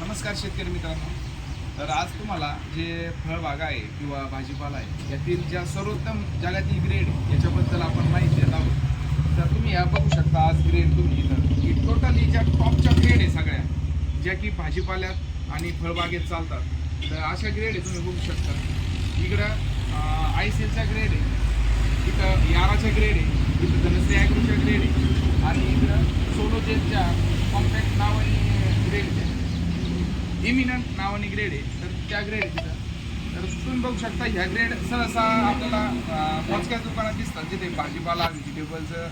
नमस्कार शेतकरी मित्रांनो. तर आज तुम्हाला जे फळबागा आहे किंवा भाजीपाला आहे यातील ज्या सर्वोत्तम जगातील ग्रेड याच्याबद्दल आपण माहिती देत आहोत. तर तुम्ही या बघू शकता आज ग्रेड तुम्ही इथं. की टोटली ज्या टॉपच्या ग्रेड आहे सगळ्या ज्या की भाजीपाल्यात आणि फळबागेत चालतात. तर अशा ग्रेड आहे तुम्ही बघू शकता. इकडं आय सी एलचा ग्रेड आहे. इथं याराच्या ग्रेड आहे. इथं धनश्री ॲग्रोच्या ग्रेड आहे. आणि इकडं सोलोजेनच्या कॉम्पॅक्ट नावाने ग्रेड आहे. इमिनंट नावाने ग्रेड आहे. तर त्या ग्रेड तिथं. तर तुम्ही बघू शकता ह्या ग्रेड सहसा आपल्याला मोजक्या दुकानात दिसतात. जिथे भाजीपाला व्हेजिटेबलचं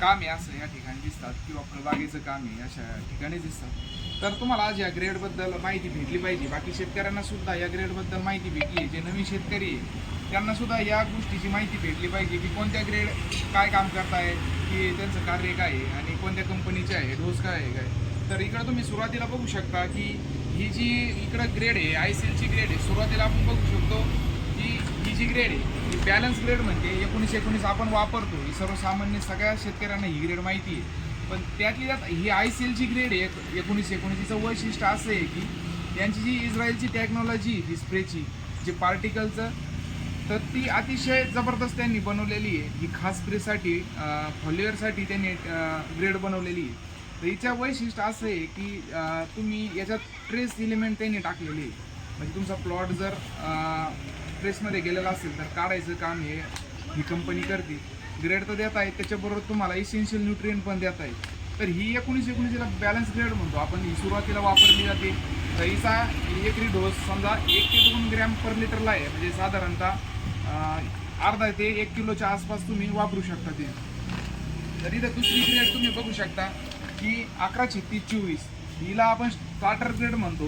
काम आहे असं या ठिकाणी दिसतात किंवा फळबागेचं काम आहे अशा ठिकाणी दिसतात. तर तुम्हाला आज या ग्रेडबद्दल माहिती भेटली पाहिजे. बाकी शेतकऱ्यांना सुद्धा या ग्रेडबद्दल माहिती भेटली आहे. जे नवीन शेतकरी आहे त्यांना सुद्धा या गोष्टीची माहिती भेटली पाहिजे की कोणत्या ग्रेड काय काम करताय की त्यांचं कार्य काय आहे आणि कोणत्या कंपनीचे आहे डोस काय आहे काय. तर इकडं तुम्ही सुरुवातीला बघू शकता की ही जी इकडं ग्रेड आहे आय सी एलची ग्रेड आहे सुरुवातीला आपण बघू शकतो की ही जी ग्रेड आहे ही बॅलन्स ग्रेड म्हणजे एकोणीस एकोणीस आपण वापरतो ही सर्वसामान्य सगळ्या शेतकऱ्यांना ही ग्रेड माहिती आहे. पण त्यातली त्यात ही आय सी एलची ग्रेड आहे एक- एकोणीस एकोणीसचं वैशिष्ट्य असं आहे की यांची जी इस्रायलची टेक्नॉलॉजी ही स्प्रेची जे पार्टिकलचं तर ती अतिशय जबरदस्त त्यांनी बनवलेली आहे. ही खास स्प्रेसाठी फॉलिअरसाठी त्यांनी ग्रेड बनवलेली आहे. तर हिच्या वैशिष्ट्य असं आहे की तुम्ही याच्यात ट्रेस इलिमेंट त्यांनी टाकलेली आहे. म्हणजे तुमचा प्लॉट जर ट्रेसमध्ये गेलेला असेल तर काढायचं काम हे ही कंपनी करते. ग्रेड तर देत आहे त्याच्याबरोबर तुम्हाला इसेन्शियल न्यूट्रिएंट पण देत आहे. तर ही एकोणीस एकोणीसला बॅलन्स ग्रेड म्हणतो. आपण ही सुरुवातीला वापरली जाते. तर हिचा एकरी डोस समजा एक ते दोन ग्रॅम पर लिटरला आहे. म्हणजे साधारणतः अर्धा ते एक किलोच्या आसपास तुम्ही वापरू शकता ते. तर इथं दुसरी ग्रेड तुम्ही बघू शकता. की अकरा छत्तीस चोवीस हिला आपण स्टार्टर ग्रेड म्हणतो.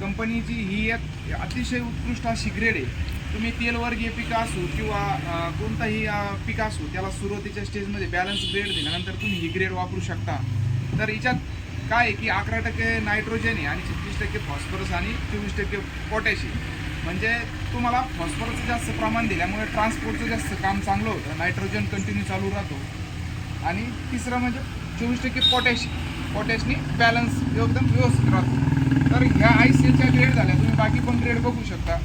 कंपनीची ही एक अतिशय उत्कृष्ट अशी ग्रेड आहे. तुम्ही तेलवर्गीय पीक असू किंवा कोणताही पीक असो त्याला सुरुवातीच्या स्टेजमध्ये बॅलन्स ग्रेड दिल्यानंतर तुम्ही ही ग्रेड वापरू शकता. तर हिच्यात काय आहे की अकरा टक्के नायट्रोजन आहे आणि छत्तीस टक्के फॉस्फरस आणि चोवीस टक्के पोटॅशियम म्हणजे तुम्हाला फॉस्फरसचं जास्त प्रमाण दिल्यामुळे ट्रान्सपोर्टचं जास्त काम चांगलं होतं. नायट्रोजन कंटिन्यू चालू राहतो. आणि तिसरं म्हणजे चोवीस टक्के पोटॅश पोटॅशनी बॅलन्स एकदम व्यवस्थित राहतो. तर ह्या आय सी एलच्या ग्रेड झाल्या. तुम्ही बाकी पण ग्रेड बघू शकता.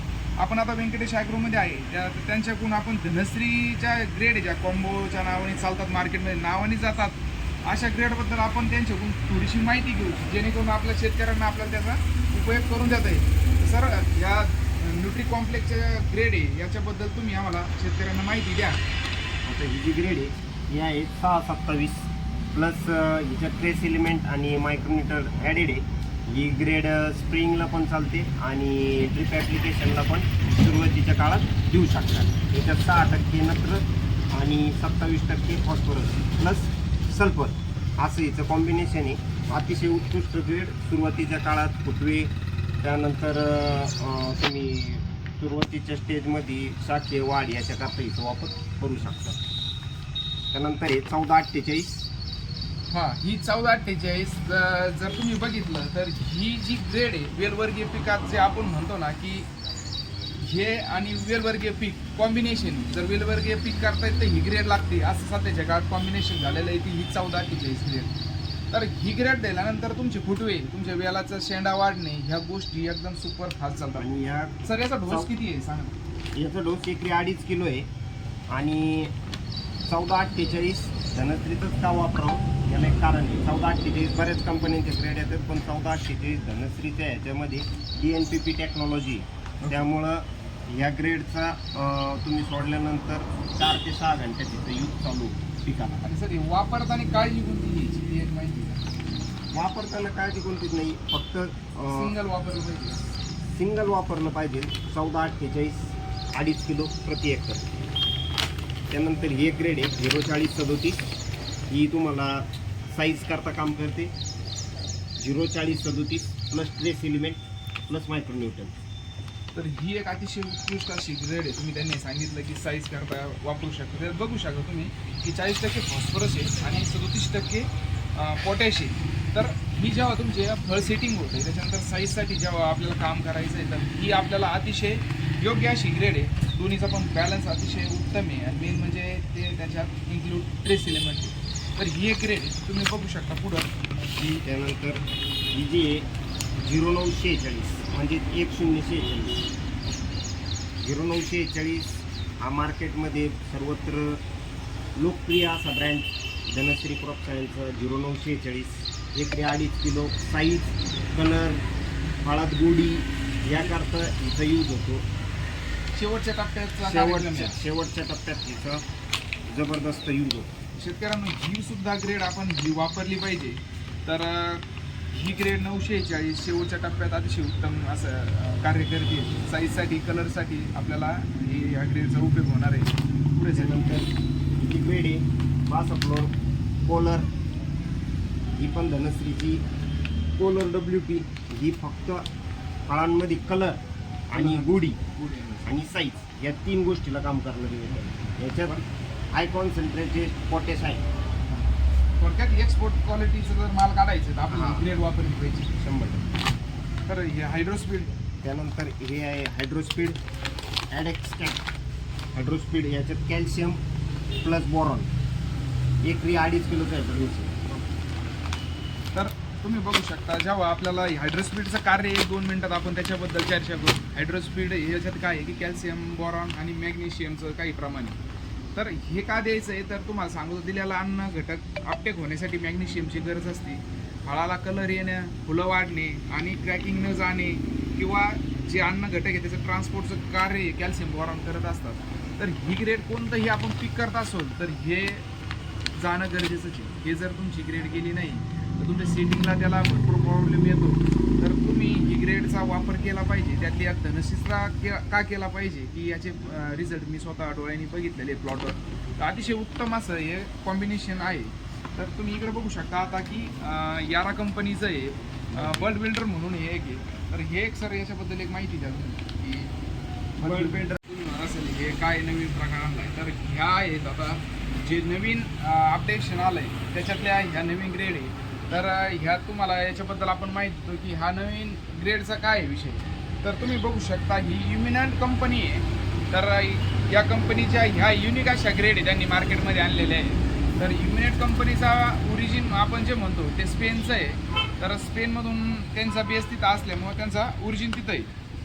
आपण आता व्यंकटेश ॲग्रोमध्ये आहे. त्या त्यांच्याकडून आपण धनश्रीच्या ग्रेड ज्या कॉम्बोच्या नावाने चालतात मार्केटमध्ये नावाने जातात अशा ग्रेडबद्दल आपण त्यांच्याकडून थोडीशी माहिती घेऊ जेणेकरून आपल्या शेतकऱ्यांना आपल्याला त्याचा उपयोग करून देता येईल. सर या न्यूट्री कॉम्प्लेक्सच्या ग्रेड आहे याच्याबद्दल तुम्ही आम्हाला शेतकऱ्यांना माहिती द्या. आता ही जी ग्रेड आहे हे आहे सहा सत्तावीस प्लस हिचं ट्रेस एलिमेंट आणि मायक्रोमीटर ॲडेड आहे. ही ग्रेड स्प्रिंगला पण चालते आणि ड्रिप ॲप्लिकेशनला पण सुरुवातीच्या काळात देऊ शकतात. याच्यात सहा टक्के नत्र आणि सत्तावीस टक्के फॉस्फरस प्लस सल्फर असं हिचं कॉम्बिनेशन आहे. अतिशय उत्कृष्ट ग्रेड सुरुवातीच्या काळात फुटवे त्यानंतर तुम्ही सुरुवातीच्या स्टेजमध्ये शाखीय वाढ याच्याकरता हिचा वापर करू शकता. त्यानंतर हे चौदा अठ्ठेचाळीस. हा ही चौदा अठ्ठेचाळीस जर तुम्ही बघितलं तर ही जी ग्रेड आहे वेलवर्गीय पिकात जे आपण म्हणतो ना की हे आणि वेलवर्गीय पीक कॉम्बिनेशन जर वेलवर्गीय पीक करतायत तर ही ग्रेड लागते असं सध्याच्या काळात कॉम्बिनेशन झालेलं आहे ती ही चौदा अठ्ठेचाळीस ग्रेड तर ही ग्रेड दिल्यानंतर तुमचे फुटवे तुमच्या वेलाचा शेंडा वाढणे ह्या गोष्टी एकदम सुपर फास्ट चालतात. आणि या सर याचा डोस किती आहे? सांगा. याचा डोस एकरी अडीच किलो आहे. आणि चौदा अठ्ठेचाळीस धनश्रीचंच का वापरावं. याला एक कारण आहे. चौदा अठ्ठेचाळीस बऱ्याच कंपन्यांचे ग्रेड येतात पण चौदा अठ्ठेचाळीस धनश्रीच्या ह्याच्यामध्ये D N P P technology त्यामुळं ह्या ग्रेडचा तुम्ही सोडल्यानंतर चार ते सहा घंटे तिथं यूज चालू पिकाला. आणि सर हे वापरताना काळजी कोणती घ्यायची? ती एक माहिती. वापरताना काळजी कोणतीच नाही फक्त अं, सिंगल वापरलं पाहिजे. सिंगल वापरलं पाहिजे. चौदा अठ्ठेचाळीस अडीच किलो प्रति एकर. त्यानंतर ही एक ग्रेड आहे झिरो चाळीस सदोतीस. ही तुम्हाला साईज करता काम करते. झिरो चाळीस सदोतीस plus trace element plus micronutrient तर ही एक अतिशय उत्कृष्ट अशी ग्रेड आहे. तुम्ही त्यांनी सांगितलं की साईज करता वापरू शकता. तर बघू शकता तुम्ही की चाळीस टक्के फॉस्फरस आहे आणि सदोतीस टक्के पोटॅश आहे. तर ही जेव्हा तुमची फळ सेटिंग होते त्याच्यानंतर साईजसाठी जेव्हा आपल्याला काम करायचं आहे तर ही आपल्याला अतिशय योग्य अशी ग्रेड आहे. दोन्हीचा पण बॅलन्स अतिशय उत्तम आहे. आणि मेन म्हणजे ते त्याच्यात इन्क्लूड ट्रेस एलिमेंट आहे म्हणजे. तर ही एक ग्रेड आहे. तुम्ही बघू शकता पुढं. ही त्यानंतर ही जी आहे झिरो नऊ शेहेचाळीस म्हणजे एक शून्य शेहेचाळीस झिरो नऊ शेहेचाळीस हा मार्केटमध्ये सर्वत्र लोकप्रिय असा ब्रँड धनश्री क्रॉप सायन्सचा झिरो नऊ शेहेचाळीस ते अडीच किलो साईज कलर हळद गोडी याकरता इथं यूज होतो. शेवटच्या कार्यक्रम शेवटच्या. शेवटच्या टप्प्यात हिचा जबरदस्त यूज होतो शेतकऱ्यांना ही सुद्धा ग्रेड आपण ही वापरली पाहिजे. तर ही ग्रेड नऊशे चाळीस शेवटच्या टप्प्यात अतिशय उत्तम असं कार्य करते. साईजसाठी कलरसाठी आपल्याला ही या ग्रेडचा उपयोग होणार आहे. पुढे सर. त्याच्यानंतर ही बेड आहे. बासा फ्लोर कोलर ही पण धनश्रीची. कोलर डब्ल्यू पी ही फक्त फळांमध्ये कलर आणि गुढी. पुढे. आणि साईज या तीन गोष्टीला काम करणारी आहे याच्यात हाय कॉन्सन्ट्रेटेड पोटॅश आहे. थोडक्यात एक्सपोर्ट क्वालिटीचं जर माल काढायचं तर आपण. ग्रेड वापरली पाहिजे. शंभर टक्के. तर हे हायड्रोस्पीड त्यानंतर हे आहे हायड्रोस्पीड ॲडेक्स्टॅट हायड्रोस्पीड याच्यात कॅल्शियम प्लस बोरॉन एकरी अडीच किलोचं आहे प्रोड्यूस तर तुम्ही बघू शकता जेव्हा आपल्याला हायड्रोस्पीडचं कार्य एक दोन मिनिटात आपण त्याच्याबद्दल चर्चा करू. हायड्रोस्पीड ह्याच्यात काय आहे की कॅल्शियम बॉरॉन आणि मॅग्नेशियमचं काही प्रमाण आहे. तर हे का द्यायचं आहे तर तुम्हाला सांगतो दिलेला अन्न घटक अपटेक होण्यासाठी मॅग्नेशियमची गरज असते. फळाला कलर येणं फुलं वाढणे आणि क्रॅकिंग न जाणे किंवा जे अन्न घटक आहे त्याचं ट्रान्सपोर्टचं कार्य कॅल्शियम बॉरॉन करत असतात. तर ही ग्रेड कोणतंही आपण पिक करत असोल तर हे जाणं गरजेचंच आहे. हे जर तुमची ग्रेड गेली नाही तर तुमच्या सेटिंगला त्याला भरपूर प्रॉब्लेम येतो. तर तुम्ही ही ग्रेडचा वापर केला पाहिजे त्यातली एक धनशिस्त्रा के का केला पाहिजे की याचे रिझल्ट मी स्वतः डोळ्यांनी बघितलेले प्लॉटवर तर अतिशय उत्तम असं हे कॉम्बिनेशन आहे. तर तुम्ही इकडे बघू शकता आता की यारा कंपनीचं आहे बल्ड बिल्डर म्हणून हे एक आहे. तर हे एक सर याच्याबद्दल एक माहिती द्या तुम्ही की बल्ड बिल्डर असेल हे काय नवीन प्रकार आणलाय. तर ह्या आहेत आता जे नवीन अपडेशन आलंय त्याच्यातल्या ह्या नवीन ग्रेड आहे. तर ह्या तुम्हाला याच्याबद्दल आपण माहिती देतो की हा नवीन ग्रेडचा काय आहे विषय? तर तुम्ही बघू शकता ही युमिनंट कंपनी आहे. तर या कंपनीच्या ह्या युनिक अशा ग्रेड आहे त्यांनी मार्केटमध्ये आणलेल्या आहे तर युमिनेट कंपनीचा ओरिजिन आपण जे म्हणतो ते स्पेनचं आहे. तर स्पेनमधून त्यांचा बेस तिथं असल्यामुळे त्यांचा ओरिजिन तिथं आहे.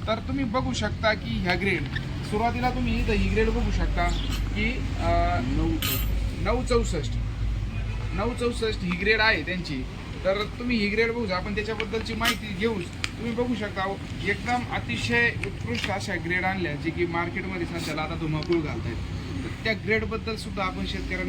तर तुम्ही बघू शकता की ह्या ग्रेड सुरुवातीला तुम्ही इथं ही ग्रेड बघू शकता की नऊ नऊ चौसष्ट. नऊ चौसष्ट ही ग्रेड आहे त्यांची. तर तुम्ही ही ग्रेड बघू आपण त्याच्याबद्दलची माहिती घेऊच तुम्ही बघू शकता एकदम अतिशय उत्कृष्ट अशा ग्रेड आणल्या जे की मार्केटमध्ये सध्याला आता धुमाकूळ घालत आहेत तर त्या ग्रेडबद्दल सुद्धा आपण शेतकऱ्यांना